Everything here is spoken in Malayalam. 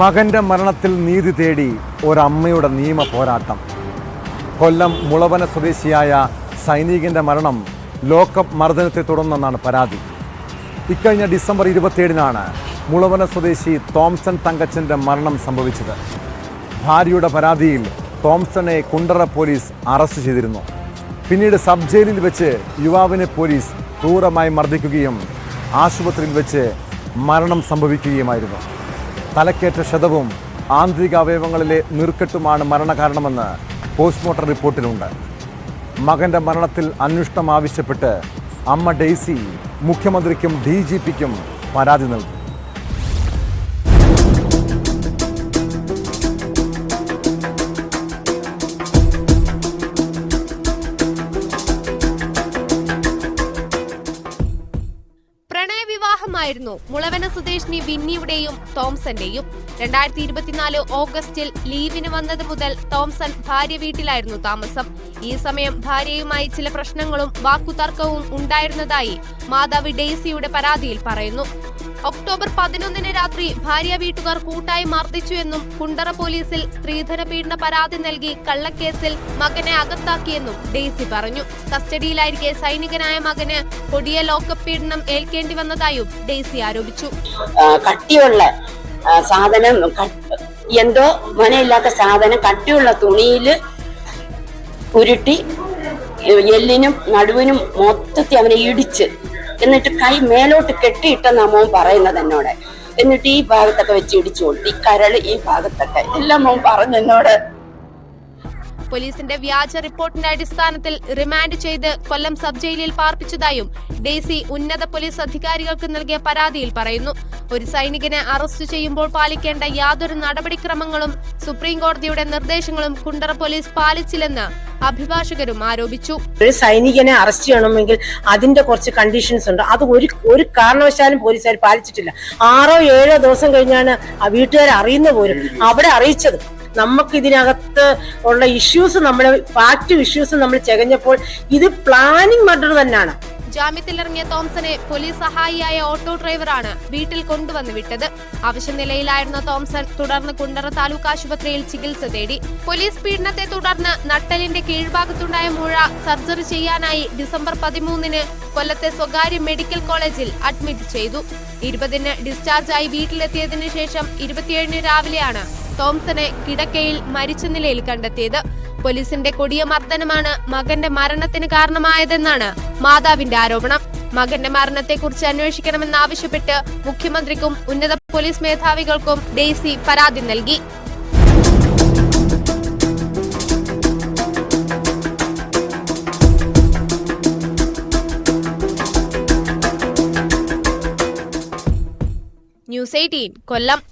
മകന്റെ മരണത്തിൽ നീതി തേടി ഒരമ്മയുടെ നിയമ പോരാട്ടം. കൊല്ലം മുളവന സ്വദേശിയായ സൈനികന്റെ മരണം ലോക്കപ്പ് മർദ്ദനത്തെ തുടർന്നെന്നാണ് പരാതി. ഇക്കഴിഞ്ഞ ഡിസംബർ ഇരുപത്തിയേഴിനാണ് മുളവന സ്വദേശി തോംസൺ തങ്കച്ചന്റെ മരണം സംഭവിച്ചത്. ഭാര്യയുടെ പരാതിയിൽ തോംസണെ കുണ്ടറ പോലീസ് അറസ്റ്റ് ചെയ്തിരുന്നു. പിന്നീട് സബ് ജയിലിൽ വെച്ച് യുവാവിനെ പോലീസ് ക്രൂരമായി മർദ്ദിക്കുകയും ആശുപത്രിയിൽ വെച്ച് മരണം സംഭവിക്കുകയുമായിരുന്നു. തലക്കേറ്റ ക്ഷതവും ആന്തരിക അവയവങ്ങളിലെ നീർക്കെട്ടുമാണ് മരണകാരണമെന്ന് പോസ്റ്റ്മോർട്ടം റിപ്പോർട്ടിലുണ്ട്. മകന്റെ മരണത്തിൽ അന്വേഷണം ആവശ്യപ്പെട്ട് അമ്മ ഡെയ്സി മുഖ്യമന്ത്രിക്കും ഡി ജി പിക്കും പരാതി നൽകി. പ്രണയവിവാഹമായിരുന്നു മുളവന സ്വദേശിനി വിന്നിയുടെയും തോംസന്റെയും. രണ്ടായിരത്തി ഇരുപത്തിനാല് ഓഗസ്റ്റിൽ ലീവിന് വന്നത് മുതൽ തോംസൺ ഭാര്യ വീട്ടിലായിരുന്നു താമസം. ഈ സമയം ഭാര്യയുമായി ചില പ്രശ്നങ്ങളും വാക്കുതർക്കവും ഉണ്ടായിരുന്നതായി മാതാവ് ഡെയ്സിയുടെ പരാതിയിൽ പറയുന്നു. ഒക്ടോബർ പതിനൊന്നിന് രാത്രി ഭാര്യ വീട്ടുകാർ കൂട്ടായി മർദ്ദിച്ചു എന്നും കുണ്ടറ പോലീസിൽ സ്ത്രീധന പീഡന പരാതി നൽകി കള്ളക്കേസിൽ മകനെ അകത്താക്കിയെന്നും ഡെയ്സി പറഞ്ഞു. കസ്റ്റഡിയിലായിരിക്കെ സൈനികനായ മകന് കൊടിയ ലോക്കപ്പ് പീഡനം ഏൽക്കേണ്ടി വന്നതായും ഡെയ്സി ആരോപിച്ചു. കട്ടിയുള്ള സാധനം എന്തോ മനയില്ലാത്ത സാധനം കട്ടിയുള്ള തുണിയിൽ ഉരുട്ടി എല്ലിനും നടുവിനും മൊത്തത്തിൽ അവനെ ഇടിച്ച് എന്നിട്ട് കൈ മേലോട്ട് കെട്ടിയിട്ടെന്നാ മോൻ പറയുന്നത് എന്നോട്. എന്നിട്ട് ഈ ഭാഗത്തൊക്കെ വെച്ച് ഇടിച്ചു കൊടുത്തു ഈ കരൾ ഈ ഭാഗത്തൊക്കെ. എല്ലാം മോൻ പറഞ്ഞു എന്നോട്. പോലീസിന്റെ വ്യാജ റിപ്പോർട്ടിന്റെ അടിസ്ഥാനത്തിൽ റിമാൻഡ് ചെയ്ത് കൊല്ലം സബ് ജയിലിൽ പാർപ്പിച്ചതായും ഡെയ്സി ഉന്നത പോലീസ് അധികാരികൾക്ക് നൽകിയ പരാതിയിൽ പറയുന്നു. ഒരു സൈനികനെ അറസ്റ്റ് ചെയ്യുമ്പോൾ പാലിക്കേണ്ട യാതൊരു നടപടിക്രമങ്ങളും സുപ്രീം കോടതിയുടെ നിർദ്ദേശങ്ങളും കുണ്ടറ പോലീസ് പാലിച്ചില്ലെന്ന് അഭിഭാഷകരും ആരോപിച്ചു. ഒരു സൈനികനെ അറസ്റ്റ് ചെയ്യണമെങ്കിൽ അതിന്റെ കുറച്ച് കണ്ടീഷൻസ് ഉണ്ട്. അത് ഒരു ഒരു കാരണവശാലും പോലീസുകാർ പാലിച്ചിട്ടില്ല. ആറോ ഏഴോ ദിവസം കഴിഞ്ഞാണ് ആ വീട്ടുകാർ അറിയുന്ന പോലും. അവിടെ അറിയിച്ചത്. നമുക്ക് ഇതിനകത്ത് ഉള്ള ഇഷ്യൂസ് നമ്മൾ ഫാക്റ്റ് ഇഷ്യൂസ് നമ്മൾ ചെകഞ്ഞപ്പോൾ ഇത് പ്ലാനിങ് മർഡർ തന്നെയാണ്. ജാമ്യത്തിലിറങ്ങിയ തോംസനെ പോലീസ് സഹായിയായ ഓട്ടോ ഡ്രൈവറാണ് വീട്ടിൽ കൊണ്ടുവന്ന് വിട്ടത്. അവശനിലയിലായിരുന്ന തോംസൺ തുടർന്ന് കുണ്ടറ താലൂക്ക് ആശുപത്രിയിൽ ചികിത്സ തേടി. പോലീസ് പീഡനത്തെ തുടർന്ന് നട്ടലിന്റെ കീഴ്ഭാഗത്തുണ്ടായ മുഴ സർജറി ചെയ്യാനായി ഡിസംബർ പതിമൂന്നിന് കൊല്ലത്തെ സ്വകാര്യ മെഡിക്കൽ കോളേജിൽ അഡ്മിറ്റ് ചെയ്തു. ഇരുപതിന് ഡിസ്ചാർജായി വീട്ടിലെത്തിയതിനു ശേഷം ഇരുപത്തിയേഴിന് രാവിലെയാണ് തോംസനെ കിടക്കയിൽ മരിച്ച നിലയിൽ കണ്ടെത്തിയത്. പോലീസിന്റെ കൊടിയ മർദ്ദനമാണ് മകന്റെ മരണത്തിന് കാരണമായതെന്നാണ് മാതാവിന്റെ ആരോപണം. മകന്റെ മരണത്തെക്കുറിച്ച് അന്വേഷിക്കണമെന്നാവശ്യപ്പെട്ട് മുഖ്യമന്ത്രിക്കും ഉന്നത പോലീസ് മേധാവികൾക്കും ഡെയ്സി പരാതി നൽകി. News Eighteen Kollam.